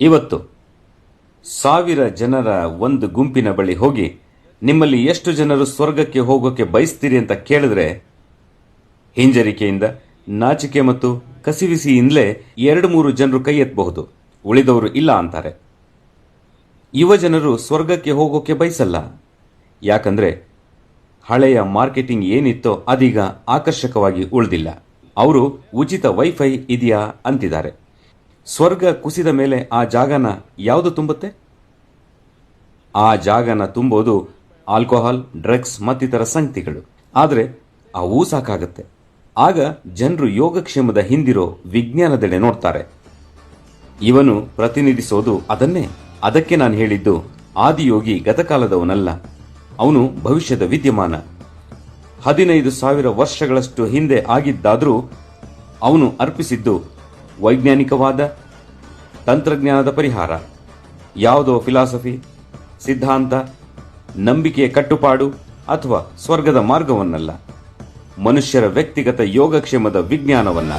ಇವತ್ತು ಸಾವಿರ ಜನರ ಒಂದು ಗುಂಪಿನ ಬಳಿ ಹೋಗಿ ನಿಮ್ಮಲ್ಲಿ ಎಷ್ಟು ಜನರು ಸ್ವರ್ಗಕ್ಕೆ ಹೋಗೋಕೆ ಬಯಸ್ತೀರಿ ಅಂತ ಕೇಳಿದ್ರೆ, ಹಿಂಜರಿಕೆಯಿಂದ, ನಾಚಿಕೆ ಮತ್ತು ಕಸಿವಿಸಿಯಿಂದಲೇ ಎರಡು ಮೂರು ಜನರು ಕೈ ಎತ್ತಬಹುದು. ಉಳಿದವರು ಇಲ್ಲ ಅಂತಾರೆ. ಯುವ ಜನರು ಸ್ವರ್ಗಕ್ಕೆ ಹೋಗೋಕೆ ಬಯಸಲ್ಲ. ಯಾಕಂದ್ರೆ, ಹಳೆಯ ಮಾರ್ಕೆಟಿಂಗ್ ಏನಿತ್ತೋ ಅದೀಗ ಆಕರ್ಷಕವಾಗಿ ಉಳಿದಿಲ್ಲ. ಅವರು ಉಚಿತ ವೈಫೈ ಇದೆಯಾ ಅಂತಿದ್ದಾರೆ. ಸ್ವರ್ಗ ಕುಸಿದ ಮೇಲೆ ಆ ಜಾಗನ ಯಾವುದು ತುಂಬುತ್ತೆ? ಆ ಜಾಗನ ತುಂಬೋದು ಆಲ್ಕೋಹಾಲ್, ಡ್ರಗ್ಸ್ ಮತ್ತಿತರ ಸಂಗತಿಗಳು ಆದರೆ ಅವೂ ಸಾಕಾಗುತ್ತೆ. ಆಗ ಜನರು ಯೋಗಕ್ಷೇಮದ ಹಿಂದಿರೋ ವಿಜ್ಞಾನದೆಡೆ ನೋಡ್ತಾರೆ. ಇವನು ಪ್ರತಿನಿಧಿಸೋದು ಅದನ್ನೇ. ಅದಕ್ಕೆ ನಾನು ಹೇಳಿದ್ದು ಆದಿಯೋಗಿ ಗತಕಾಲದವನಲ್ಲ. ಅವನು ಭವಿಷ್ಯದ ವಿದ್ಯಮಾನ. ಹದಿನೈದು ಸಾವಿರ ವರ್ಷಗಳಷ್ಟು ಹಿಂದೆ ಆಗಿದ್ದಾದರೂ ಅವನು ಅರ್ಪಿಸಿದ್ದು ವೈಜ್ಞಾನಿಕವಾದ ತಂತ್ರಜ್ಞಾನದ ಪರಿಹಾರ. ಯಾವುದೋ ಫಿಲಾಸಫಿ ಸಿದ್ಧಾಂತ ನಂಬಿಕೆಯ ಕಟ್ಟುಪಾಡು ಅಥವಾ ಸ್ವರ್ಗದ ಮಾರ್ಗವನ್ನಲ್ಲ. ಮನುಷ್ಯರ ವ್ಯಕ್ತಿಗತ ಯೋಗಕ್ಷೇಮದ ವಿಜ್ಞಾನವನ್ನ.